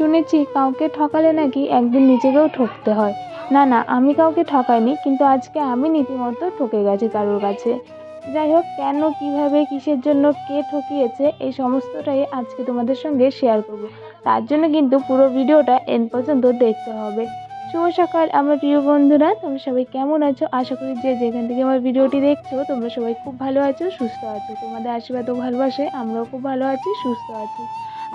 শুনেছি কাউকে ঠকালে নাকি একদিন নিজেকেও ঠকতে হয়। না না, আমি কাউকে ঠকাইনি, কিন্তু আজকে আমি রীতিমতো ঠকে গেছি কারোর কাছে। যাই হোক, কেন, কীভাবে, কিসের জন্য, কে ঠকিয়েছে, এই সমস্তটাই আজকে তোমাদের সঙ্গে শেয়ার করব। তার জন্য কিন্তু পুরো ভিডিওটা এন পর্যন্ত দেখতে হবে। শুভ সকাল, আমার প্রিয় বন্ধুরা, তোমরা সবাই কেমন আছো? আশা করি যে যেখান থেকে আমার ভিডিওটি দেখছ, তোমরা সবাই খুব ভালো আছো, সুস্থ আছো। তোমাদের আশীর্বাদ ও ভালোবাসে আমরাও খুব ভালো আছি, সুস্থ আছি।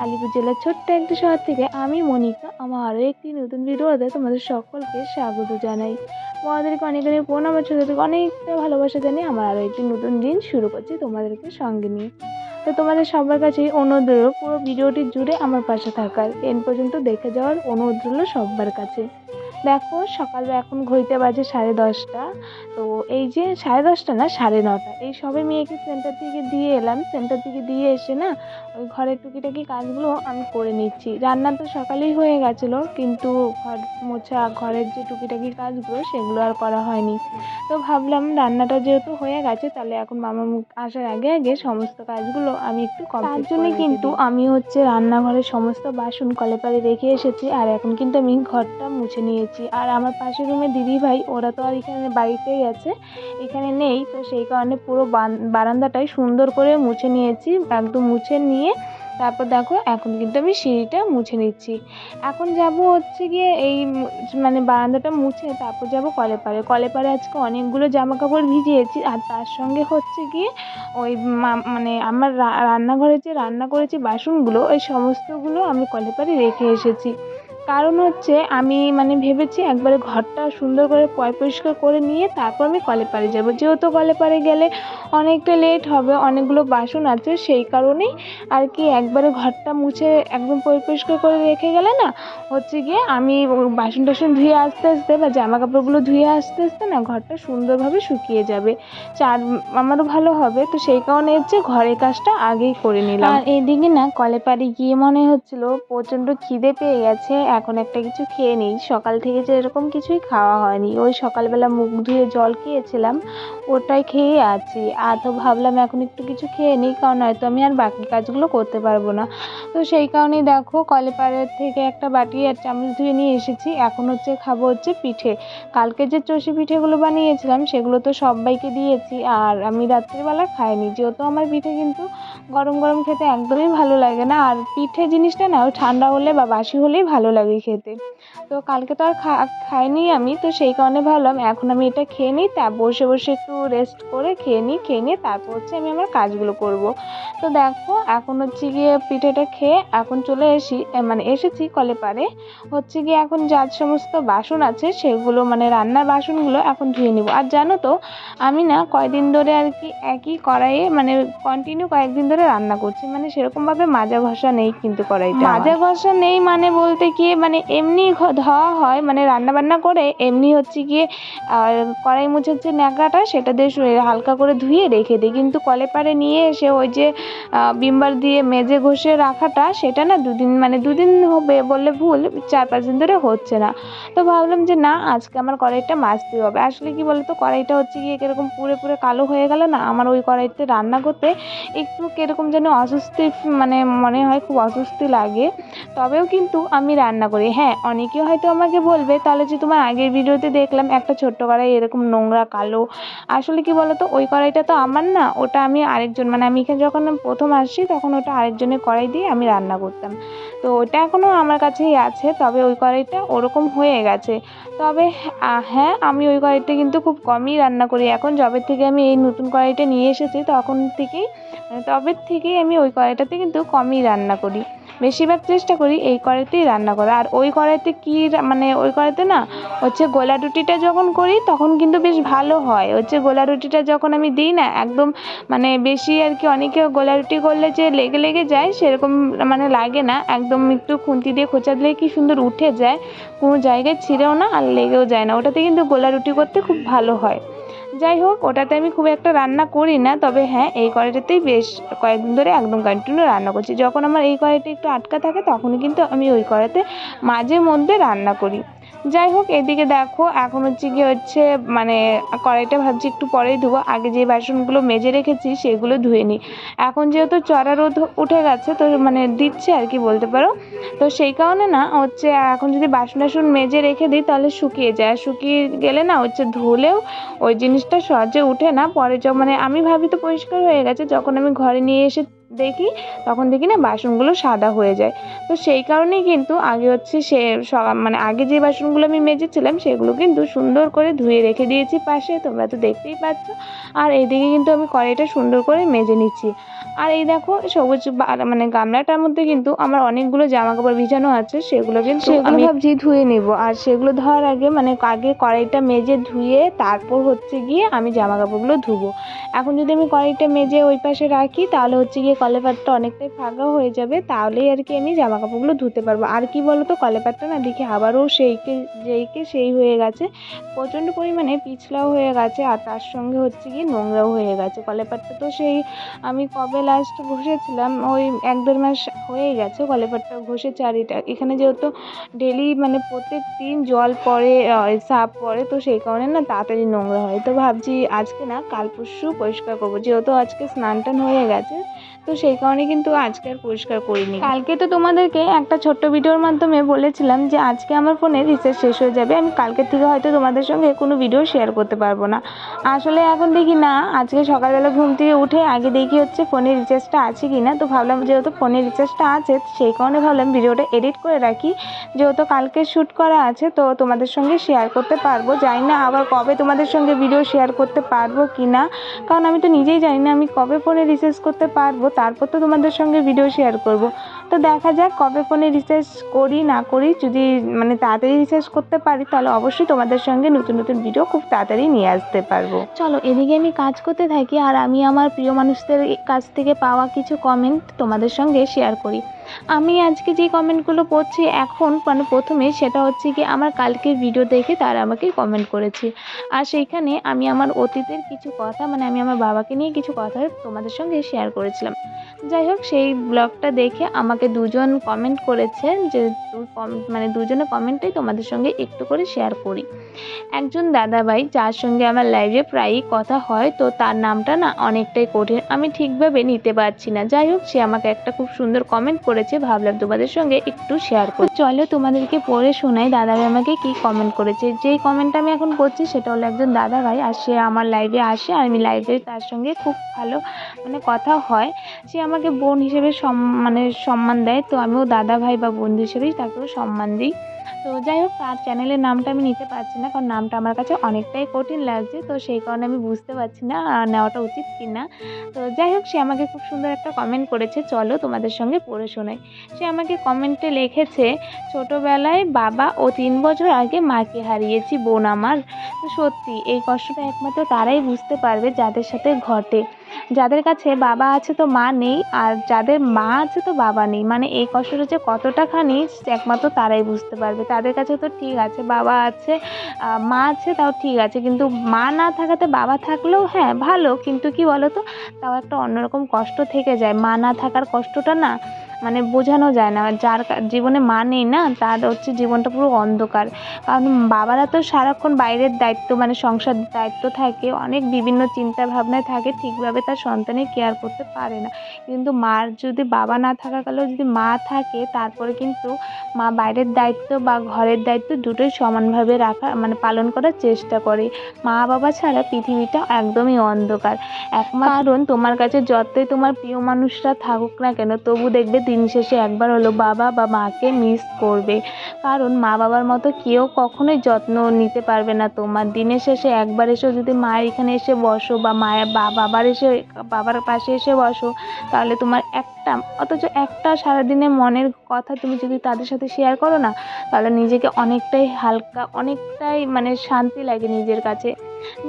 আলিপুর জেলার ছোট্ট একটি শহর থেকে আমি মনিকা, আমার আরও একটি নতুন ভিডিওতে তোমাদের সকলকে স্বাগত জানাই। তোমাদেরকে অনেক অনেক প্রণাম থেকে অনেকটা ভালোবাসা জানিয়ে আমার আরও একটি নতুন দিন শুরু করছি তোমাদেরকে সঙ্গে নিয়ে। তো তোমাদের সবার কাছেই অনুরোধ পুরো ভিডিওটি জুড়ে আমার পাশে থাকার। এন পর্যন্ত দেখে যাওয়ার অনুরোধ রইল সবার কাছে। দেখো সকালবেলা এখন ঘড়িতে বাজে সাড়ে দশটা। তো এই যে সাড়ে দশটা না সাড়ে নটা। এই সবে মেয়েকে সেন্টার থেকে দিয়ে এলাম। সেন্টার থেকে দিয়ে এসে না ওই ঘরের টুকিটাকি কাজগুলো আমি করে নিচ্ছি। রান্না তো সকালেই হয়ে গেছিল কিন্তু ঘর মোছা ঘরের যে টুকিটাকি কাজগুলো সেগুলো আর করা হয়নি। তো ভাবলাম রান্নাটা যেহেতু হয়ে গেছে তাহলে এখন মামা মুখ আসার আগে আগে সমস্ত কাজগুলো আমি একটু তার জন্য কিন্তু আমি হচ্ছে রান্নাঘরের সমস্ত বাসন কলেপারে রেখে এসেছি। আর এখন কিন্তু আমি ঘরটা মুছে নিয়েছি আর আমার পাশের রুমে দিদি ভাই ওরা তো আর এখানে বাড়িতেই আছে, এখানে নেই, তো সেই কারণে পুরো বারান্দাটাই সুন্দর করে মুছে নিয়েছি, একদম মুছে নিয়ে তারপর দেখো, এখন কিন্তু আমি সিঁড়িটা মুছে নিচ্ছি। এখন যাব হচ্ছে গিয়ে এই মানে বারান্দাটা মুছে তারপর যাব কলে পারে কলে পারে আজকে অনেকগুলো জামা কাপড় ভিজিয়েছি, আর তার সঙ্গে হচ্ছে গিয়ে ওই মানে আমার রান্নাঘরে যে রান্না করেছি বাসনগুলো, ওই সমস্তগুলো আমি কলে পারে রেখে এসেছি। কারণ হচ্ছে আমি মানে ভেবেছি একবারে ঘরটা সুন্দর করে পয় পরিষ্কার করে নিয়ে তারপর আমি কলে পাড়ে যাব। যেহেতু কলে পাড়ে গেলে অনেকটা লেট হবে, অনেকগুলো বাসন আছে, সেই কারণেই আর কি একবারে ঘরটা মুছে একদম পয় পরিষ্কার করে রেখে গেলে না, হচ্ছে গিয়ে আমি বাসন টাসন ধুয়ে আসতে আসতে বা জামা কাপড়গুলো ধুয়ে আসতে আসতে না ঘরটা সুন্দরভাবে শুকিয়ে যাবে। চার আমারও ভালো হবে, তো সেই কারণে হচ্ছে ঘরের কাজটা আগেই করে নিলাম। আর এইদিকে না কলে পাড়ে গিয়ে মনে হচ্ছিল প্রচণ্ড খিদে পেয়ে গেছে এখন একটা কিছু খেয়ে নিই। সকাল থেকে যে এরকম কিছুই খাওয়া হয়নি। ওই সকালবেলা মুখ ধুয়ে জল খেয়েছিলাম, ওটাই খেয়ে আছি। আর তো ভাবলাম এখন একটু কিছু খেয়ে নিই, কারণ হয়তো আমি আর বাকি কাজগুলো করতে পারব না। তো সেই কারণেই দেখো কলেপাড়ের থেকে একটা বাটি আর চামচ ধুয়ে নিয়ে এসেছি। এখন হচ্ছে খাব হচ্ছে পিঠে। কালকে যে চষি পিঠেগুলো বানিয়েছিলাম, সেগুলো তো সবাইকে দিয়েছি। আর আমি রাত্রিবেলা খাইনি। যেহেতু আমার পিঠে কিন্তু গরম গরম খেতে একদমই ভালো লাগে না। আর পিঠে জিনিসটা না ঠান্ডা হলে বা বাসি হলেই ভালো লাগে। খেতে। তো কালকে তো আর খা- খাইনি আমি তো সেই কারণে ভাবলাম এখন আমি এটা খেয়ে নিই তা বসে বসে একটু রেস্ট করে খেয়ে নিই খেয়ে নিয়ে তারপর হচ্ছে আমি আমার কাজগুলো করব। তো দেখো এখন হচ্ছে গিয়ে পিঠেটা খেয়ে এখন চলে এসি মানে এসেছি কলে পারে হচ্ছে গিয়ে এখন যা সমস্ত বাসন আছে সেগুলো মানে রান্নার বাসনগুলো এখন ধুয়ে নিব। আর জানো তো আমি না কয়দিন ধরে আর কি একই কড়াইয়ে মানে কন্টিনিউ কয়েকদিন ধরে রান্না করছি। মানে সেরকমভাবে মাজা ঘষা নেই কিন্তু কড়াইটা। মাজা ঘষা নেই মানে বলতে গিয়ে মানে এমনি ধোয়া হয় মানে রান্না বান্না করে এমনি হচ্ছে গিয়ে কড়াই মুছের যে ন্যাকড়াটা, সেটা দিয়ে হালকা করে ধুয়ে রেখে দিই। কিন্তু কলে পারে নিয়ে এসে ওই যে বিমবার দিয়ে মেজে ঘষে রাখাটা, সেটা না দুদিন মানে দুদিন হবে বললে ভুল, চার পাঁচ দিন ধরে হচ্ছে না। তো ভাবলাম যে না, আজকে আমার কড়াইটা মাজতেই হবে। আসলে কি বলতো, কড়াইটা হচ্ছে গিয়ে কীরকম পুরে পুরে কালো হয়ে গেল না, আমার ওই কড়াইতে রান্না করতে একটু কীরকম যেন অস্বস্তি মানে মনে হয় খুব অস্বস্তি লাগে। তবেও কিন্তু আমি রান্না করি। হ্যাঁ অনেকে হয়তো আমাকে বলবে, তাহলে যে তোমার আগের ভিডিওতে দেখলাম একটা ছোট্ট কড়াই এরকম নোংরা, কালো। আসলে কি বলতো, ওই কড়াইটা তো আমার না, ওটা আমি আরেকজন মানে আমি এখানে যখন প্রথম আসছি, তখন ওটা আরেকজনের কড়াই দিয়ে আমি রান্না করতাম। তো ওটা এখনও আমার কাছেই আছে, তবে ওই কড়াইটা ওরকম হয়ে গেছে। তবে হ্যাঁ আমি ওই কড়াইতে কিন্তু খুব কমই রান্না করি। এখন যবে থেকে আমি এই নতুন কড়াইটা নিয়ে এসেছি, তখন থেকেই মানে তবে থেকেই আমি ওই কড়াইটাতে কিন্তু কমই রান্না করি। বেশিরভাগ চেষ্টা করি এই কড়াইতেই রান্না করা। আর ওই কড়াইতে কী মানে ওই কড়াইতে না হচ্ছে গোলা রুটিটা যখন করি তখন কিন্তু বেশ ভালো হয়। হচ্ছে গোলা রুটিটা যখন আমি দিই না একদম মানে বেশি আর কি অনেকে গোলা রুটি করলে যে লেগে লেগে যায় সেরকম মানে লাগে না। একদম একটু খুন্তি দিয়ে খোঁচা দিলে কি সুন্দর উঠে যায়। কোনো জায়গায় ছিঁড়েও না আর লেগেও যায় না। ওটাতে কিন্তু গোলা রুটি করতে খুব ভালো হয়। যাই হোক, ওটাতে আমি খুব একটা রান্না করি না, তবে হ্যাঁ এই কড়াইটাতেই বেশ কয়েকদিন ধরে একদম কন্টিনিউ রান্না করছি। যখন আমার এই কড়াইটা একটু আটকা থাকে, তখনই কিন্তু আমি ওই কড়াইতে মাঝে মধ্যে রান্না করি। যাই হোক, এদিকে দেখো, এখন হচ্ছে কি হচ্ছে মানে কড়াইটা ভাবছি একটু পরেই ধুবো। আগে যে বাসনগুলো মেজে রেখেছি, সেগুলো ধুয়ে নিই। এখন যেহেতু চড়া রোদ উঠে গেছে, তো মানে দিচ্ছে আর কি বলতে পারো। তো সেই কারণে না, হচ্ছে, এখন যদি বাসন টাসন মেজে রেখে দিই, তাহলে শুকিয়ে যায়। আর শুকিয়ে গেলে না, হচ্ছে ধুলেও ওই জিনিসটা সহজে উঠে না। পরে মানে আমি ভাবি তো পরিষ্কার হয়ে গেছে, যখন আমি ঘরে নিয়ে এসে দেখি, তখন দেখি না বাসনগুলো সাদা হয়ে যায়। তো সেই কারণেই কিন্তু আগে হচ্ছে সে মানে আগে যে বাসনগুলো আমি মেজেছিলাম, সেগুলো কিন্তু সুন্দর করে ধুয়ে রেখে দিয়েছি পাশে, তোমরা তো দেখতেই পাচ্ছ। আর এইদিকে কিন্তু আমি কড়াইটা সুন্দর করে মেজে নিচ্ছি। আর এই দেখো, সবুজ মানে গামলাটার মধ্যে কিন্তু আমার অনেকগুলো জামা কাপড় ভিজানো আছে, সেগুলো কিন্তু আমি ভাবছি ধুয়ে নেব। আর সেগুলো ধোয়ার আগে মানে আগে কড়াইটা মেজে ধুয়ে তারপর হচ্ছে গিয়ে আমি জামা কাপড়গুলো ধুবো। এখন যদি আমি কড়াইটা মেজে ওই পাশে রাখি, তাহলে হচ্ছে গিয়ে কলেপাটটা অনেকটাই ফাঁকা হয়ে যাবে, তাহলেই আর কি আমি জামা কাপড়গুলো ধুতে পারব। আর কি বলো তো কলেপাটটা না দেখি আবারও সেইকে, যেইকে সেই হয়ে গেছে। প্রচণ্ড পরিমাণে পিছলাও হয়ে গেছে, আর তার সঙ্গে হচ্ছে গিয়ে নোংরাও হয়ে গেছে। কলেপাটটা তো সেই আমি কবে লাস্ট ঘষেছিলাম, ওই এক দেড় মাস হয়ে গেছে কলেপাটটা ঘষে চারিটা এখানে যেহেতু ডেলি মানে প্রত্যেক দিন জল পড়ে সাপ পড়ে, তো সেই কারণে না তাড়াতাড়ি নোংরা হয়। তো ভাবছি আজকে না কাল পরশু পরিষ্কার করব। যেহেতু আজকে স্নান টান হয়ে গেছে তো সেই কারণে কিন্তু আজকে আর পরিষ্কার করিনি। কালকে তো তোমাদেরকে একটা ছোট্ট ভিডিওর মাধ্যমে বলেছিলাম যে আজকে আমার ফোনে রিচার্জ শেষ হয়ে যাবে। আমি কালকের থেকে হয়তো তোমাদের সঙ্গে কোনো ভিডিও শেয়ার করতে পারব না। আসলে এখন দেখি না, আজকে সকালবেলা ঘুম থেকে উঠে আগে দেখি হচ্ছে ফোনে রিচার্জটা আছে কি না তো ভাবলাম যেহেতু ফোনে রিচার্জটা আছে, সেই কারণে ভাবলাম ভিডিওটা এডিট করে রাখি। যেহেতু কালকে শ্যুট করা আছে, তো তোমাদের সঙ্গে শেয়ার করতে পারব। জানি না আবার কবে তোমাদের সঙ্গে ভিডিও শেয়ার করতে পারব কি না কারণ আমি তো নিজেই জানি না আমি কবে ফোনে রিচার্জ করতে পারব। তারপর তো তোমাদের সঙ্গে ভিডিও শেয়ার করব। তো দেখা যাক কবে ফোনে রিচার্জ করি, না করি। যদি মানে তাড়াতাড়ি রিচার্জ করতে পারি, তাহলে অবশ্যই তোমাদের সঙ্গে নতুন নতুন ভিডিও খুব তাড়াতাড়ি নিয়ে আসতে পারব। চলো, এদিকে আমি কাজ করতে থাকি, আর আমি আমার প্রিয় মানুষদের কাছ থেকে পাওয়া কিছু কমেন্ট তোমাদের সঙ্গে শেয়ার করি। আমি আজকে যে কমেন্টগুলো পড়ছি এখন মানে প্রথমে সেটা হচ্ছে কি আমার কালকের ভিডিও দেখে তারা আমাকে কমেন্ট করেছে। আর সেইখানে আমি আমার অতীতের কিছু কথা মানে আমি আমার বাবাকে নিয়ে কিছু কথা তোমাদের সঙ্গে শেয়ার করেছিলাম। যাই হোক, সেই ব্লগটা দেখে আমাকে দুজন কমেন্ট করেছে যে মানে দুজনে কমেন্টটাই তোমাদের সঙ্গে একটু করে শেয়ার করি। একজন দাদাভাই, যার সঙ্গে আমার লাইভে প্রায়ই কথা হয়, তো তার নামটা না অনেকটাই কঠিন। আমি ঠিকভাবে নিতে পারছি না। যাই হোক, সে আমাকে একটা খুব সুন্দর কমেন্ট করেছে। ভাবলাম তোমাদের সঙ্গে একটু শেয়ার করি। চলো তোমাদেরকে পড়ে শোনাই। দাদাভাই আমাকে কি কমেন্ট করেছে? যেই কমেন্টটা আমি এখন করছি, সেটা হলো একজন দাদাভাই, আর সে আমার লাইভে আসে, আর আমি লাইভে তার সঙ্গে খুব ভালো মানে কথা হয়। সে আমাকে বোন হিসেবে সম মানে সম্মান দেয়, তো আমিও দাদা ভাই বা বন্ধু হিসেবেই তাকেও সম্মান দিই। তো যাই হোক তার চ্যানেলের নামটা আমি নিতে পারছি না, কারণ নামটা আমার কাছে অনেকটাই কঠিন লাগছে, তো সেই কারণে আমি বুঝতে পারছি না নেওয়াটা উচিত কি না তো যাই হোক, সে আমাকে খুব সুন্দর একটা কমেন্ট করেছে, চলো তোমাদের সঙ্গে পড়ে শোনাই। সে আমাকে কমেন্টে লিখেছে, ছোটোবেলায় বাবা ও তিন বছর আগে মাকে হারিয়েছি, বোন আমার। তো সত্যি, এই কষ্টটা একমাত্র তারাই বুঝতে পারবে যাদের সাথে ঘটে। যাদের কাছে বাবা আছে তো মা নেই, আর যাদের মা আছে তো বাবা নেই। মানে এই কষ্টটা যে কতটা খানি একমাত্র তারাই বুঝতে পারবে। তাদের কাছে তো ঠিক আছে, বাবা আছে মা আছে, তাও ঠিক আছে। কিন্তু মা না থাকাতে বাবা থাকলেও হ্যাঁ ভালো। কিন্তু কি বলো তো তাও একটা অন্যরকম কষ্ট থেকে যায়। মা না থাকার কষ্টটা না মানে বোঝানো যায় না। যার জীবনে মা নেই না, তার হচ্ছে জীবনটা পুরো অন্ধকার। কারণ বাবারা তো সারাক্ষণ বাইরের দায়িত্ব মানে সংসার দায়িত্ব থাকে, অনেক বিভিন্ন চিন্তা ভাবনায় থাকে, ঠিকভাবে তার সন্তানের কেয়ার করতে পারে না। কিন্তু মার যদি বাবা না থাকাকালেও যদি মা থাকে তারপরে কিন্তু মা বাইরের দায়িত্ব বা ঘরের দায়িত্ব দুটোই সমানভাবে রাখা মানে পালন করার চেষ্টা করে। মা বাবা ছাড়া পৃথিবীটা একদমই অন্ধকার। একমাত্র কারণ তোমার কাছে যতই তোমার প্রিয় মানুষরা থাকুক না কেন তবু দেখবে দিন শেষে একবার হলো বাবা বা মাকে মিস করবে। কারণ মা বাবার মতো কেউ কখনোই যত্ন নিতে পারবে না তোমার। দিনের শেষে একবার এসেও যদি মায়ের এখানে এসে বসো বা মায়ের বা বাবার এসে বাবার পাশে এসে বসো, তাহলে তোমার একটা, অথচ একটা সারাদিনে মনের কথা তুমি যদি তাদের সাথে শেয়ার করো না, তাহলে নিজেকে অনেকটাই হালকা, অনেকটাই মানে শান্তি লাগে নিজের কাছে।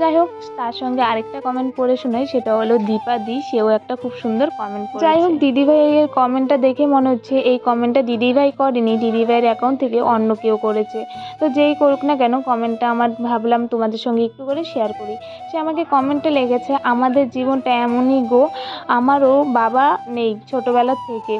যাই হোক, তার সঙ্গে আরেকটা কমেন্ট পড়ে শোনাই, সেটা হলো দীপা দি, সেও একটা খুব সুন্দর কমেন্ট যাই হোক দিদিভাইয়ের কমেন্টটা দেখে মনে হচ্ছে এই কমেন্টটা দিদিভাই করেনি দিদিভাইয়ের অ্যাকাউন্ট থেকে অন্য কেউ করেছে। তো যেই করুক না কেন কমেন্টটা আমার ভাবলাম তোমাদের সঙ্গে একটু করে শেয়ার করি। সে আমাকে কমেন্টে লেগেছে, আমাদের জীবনটা এমনই গো, আমারও বাবা নেই ছোটোবেলা থেকে।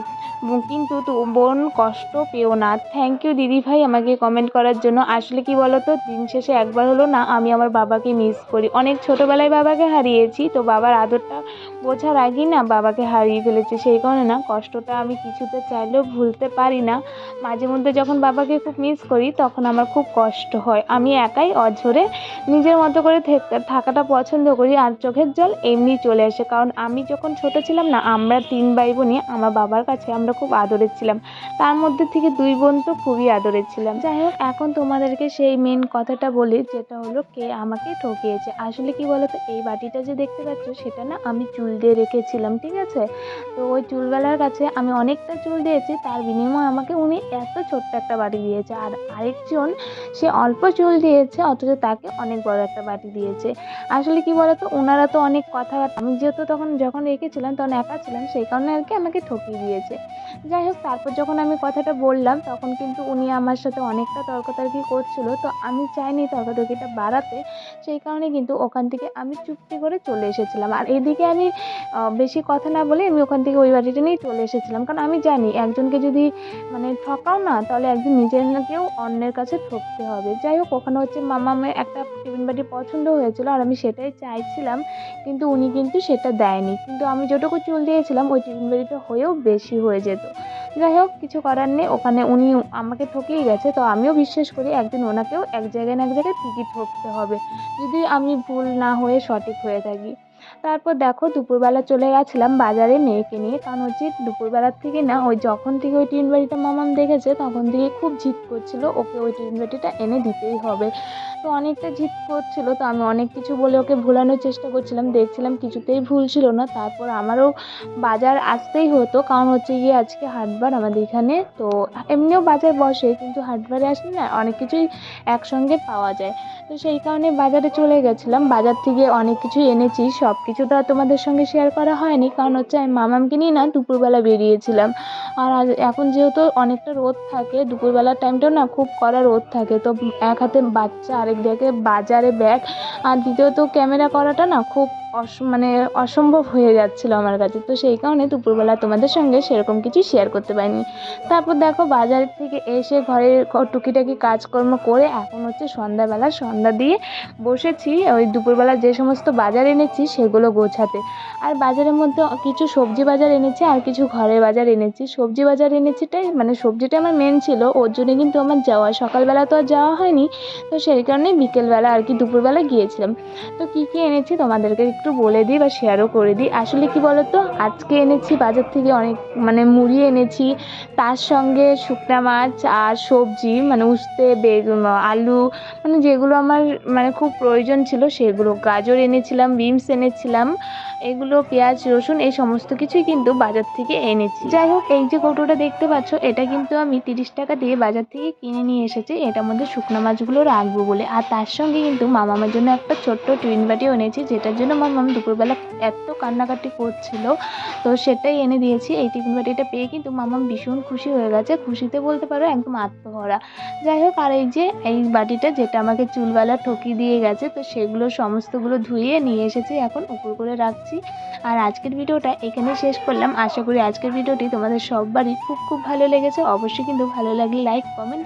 কিন্তু তো বোন কষ্ট পেও না। থ্যাংক ইউ দিদি ভাই আমাকে কমেন্ট করার জন্য। আসলে কি বলো তো দিন শেষে একবার হলো না আমি আমার বাবাকে মিস করি। অনেক ছোটোবেলায় বাবাকে হারিয়েছি, তো বাবার আদরটা বোঝার আগেই না বাবাকে হারিয়ে ফেলেছি, সেই কারণে না কষ্টটা আমি কিছুতে চাইলেও ভুলতে পারি না। মাঝে মধ্যে যখন বাবাকে খুব মিস করি, তখন আমার খুব কষ্ট হয়। আমি একাই অঝরে নিজের মতো করে থেক- থাকাটা পছন্দ করি আর চোখের জল এমনি চলে আসে। কারণ আমি যখন ছোট ছিলাম না, আমরা তিন ভাই বোনই আমার বাবার কাছে আমরা খুব আদরের ছিলাম। তার মধ্যে থেকে দুই বোন তো খুবই আদরের ছিলাম। যাই হোক, এখন তোমাদেরকে সেই মেন কথাটা বলি, যেটা হলো কে আমাকে ঠকিয়েছে। আসলে কি বলতো, এই বাটিটা যে দেখতে পাচ্ছ, সেটা না আমি চুল দিয়ে রেখেছিলাম, ঠিক আছে? তো ওই চুলওয়ালার কাছে আমি অনেকটা চুল দিয়েছি, তার বিনিময়ে আমাকে উনি এত ছোট্ট একটা বাটি দিয়েছে। আর আরেকজন, সে অল্প চুল দিয়েছে, অথচ তাকে অনেক বড় একটা বাটি দিয়েছে। আসলে কি বলতো ওনারা তো অনেক কথাবার্তা, আমি যেহেতু তখন যখন রেখেছিলাম, তখন একা ছিলাম, সেই কারণে আর কি আমাকে ঠকিয়ে দিয়েছে। যাই হোক, তারপর যখন আমি কথাটা বললাম, তখন কিন্তু উনি আমার সাথে অনেকটা তর্কতর্কি করছিল। তো আমি চাইনি তর্কতর্কিটা বাড়াতে, সেই কারণে কিন্তু ওখান থেকে আমি চুপটি করে চলে এসেছিলাম। আর এদিকে আমি বেশি কথা না বলে আমি ওখান থেকে ওই বাড়িটা নিয়েই চলে এসেছিলাম। কারণ আমি জানি একজনকে যদি মানে ঠকাও না, তাহলে একজন নিজেকেও অন্যের কাছে ঠকতে হবে। যাই হোক, ওখানে হচ্ছে মামামের একটা টিফিন বাটি পছন্দ হয়েছিল আর আমি সেটাই চাইছিলাম, কিন্তু উনি কিন্তু সেটা দেয়নি। কিন্তু আমি যেটুকু চুল দিয়েছিলাম, ওই টিফিন বাটিটা হয়েও বেশি হয়ে যেত। যাই হোক, কিছু করার নেই, ওখানে উনি আমাকে ঠকিয়ে গেছে, তো আমিও বিশ্বাস করি একদিন ওনাকেও এক জায়গায় না এক জায়গায় ঠিকই ঠকতে হবে। যদি আমি ভুল না হয়ে সঠিক হয়ে থাকি। তারপর দেখো দুপুরবেলা চলে গেছিলাম বাজারে মেয়েকে নিয়ে। কারণ হচ্ছে দুপুরবেলার থেকে না, ওই যখন থেকে ওই টিন বাড়িটা মামাম দেখেছে, তখন থেকে খুব জিদ করছিল, ওকে ওই টিন বাড়িটা এনে দিতেই হবে। তো অনেকটা জিদ করছিল, তো আমি অনেক কিছু বলে ওকে ভুলানোর চেষ্টা করছিলাম, দেখছিলাম কিছুতেই ভুল ছিল না। তারপর আমারও বাজার আসতেই হতো, কারণ হচ্ছে গিয়ে আজকে হাটবার আমাদের এখানে, তো এমনিও বাজার বসে, কিন্তু হাটবারে আসলে না অনেক কিছুই একসঙ্গে পাওয়া যায়। তো সেই কারণে বাজারে চলে গেছিলাম, বাজার থেকে অনেক কিছু এনেছি, সব কিছু তো আর তোমাদের সঙ্গে শেয়ার করা হয়নি। কারণ হচ্ছে আমি মামামকে নিয়ে না দুপুরবেলা বেরিয়েছিলাম। আর এখন যেহেতু অনেকটা রোদ থাকে, দুপুরবেলার টাইমটাও না খুব কড়া রোদ থাকে। তো এক হাতে বাচ্চা, আরেক দিকে বাজারে ব্যাগ আর দ্বিতীয়ত ক্যামেরা করাটা না খুব অস মানে অসম্ভব হয়ে যাচ্ছিল আমার কাছে। তো সেই কারণে দুপুরবেলা তোমাদের সঙ্গে সেরকম কিছু শেয়ার করতে পারিনি। তারপর দেখো বাজার থেকে এসে ঘরের টুকিটাকি কাজকর্ম করে এখন হচ্ছে সন্ধ্যাবেলা সন্ধ্যা দিয়ে বসেছি। ওই দুপুরবেলা যে সমস্ত বাজার এনেছি সেগুলো গোছাতে। আর বাজারের মধ্যে কিছু সবজি বাজার এনেছি আর কিছু ঘরের বাজার এনেছি। সবজি বাজার এনেছিটাই মানে সবজিটা আমার মেন ছিল, ওর জন্য কিন্তু আমার যাওয়া সকালবেলা তো আর যাওয়া হয়নি। তো সেই কারণে বিকেলবেলা আর কি দুপুরবেলা গিয়েছিলাম। তো কী কী এনেছি তোমাদেরকে একটু বলে দিই বা শেয়ারও করে দিই। আসলে কি বলো তো আজকে এনেছি, বাজার থেকে অনেক মানে মুড়ি এনেছি। তার সঙ্গে শুকনা মাছ আর সবজি মানে উস্তে বেগুন, আলু মানে যেগুলো আমার মানে খুব প্রয়োজন ছিল সেগুলো। গাজর এনেছিলাম, বিনস এনেছিলাম। এগুলো পেঁয়াজ, রসুন, এই সমস্ত কিছুই কিন্তু বাজার থেকে এনেছি। যাই হোক, এই যে কৌটোটা দেখতে পাচ্ছ, এটা কিন্তু আমি তিরিশ টাকা দিয়ে বাজার থেকে কিনে নিয়ে এসেছি। এটার মধ্যে শুকনো মাছগুলো রাখব বলে। আর তার সঙ্গে কিন্তু মামামের জন্য একটা ছোট্ট টুইন বাটিও এনেছি, যেটার জন্য মামাম দুপুরবেলা এত কান্নাকাটি করছিল। তো সেটাই এনে দিয়েছি। এই টিফিন বাটিটা পেয়ে কিন্তু মামাম ভীষণ খুশি হয়ে গেছে। খুশিতে বলতে পারো একদম আত্মভরা যাই হোক, আর এই যে, এই বাটিটা যেটা আমাকে চুলওয়ালা ঠকিয়ে দিয়ে গেছে, তো সেগুলো সমস্তগুলো ধুয়ে নিয়ে এসেছি। এখন উপর করে রাখছি আর আজকের ভিডিওটা এখানে শেষ করলাম। আশা করি আজকের ভিডিওটি তোমাদের সববারই খুব খুব ভালো লেগেছে। অবশ্যই কিন্তু ভালো লাগলে লাইক কমেন্ট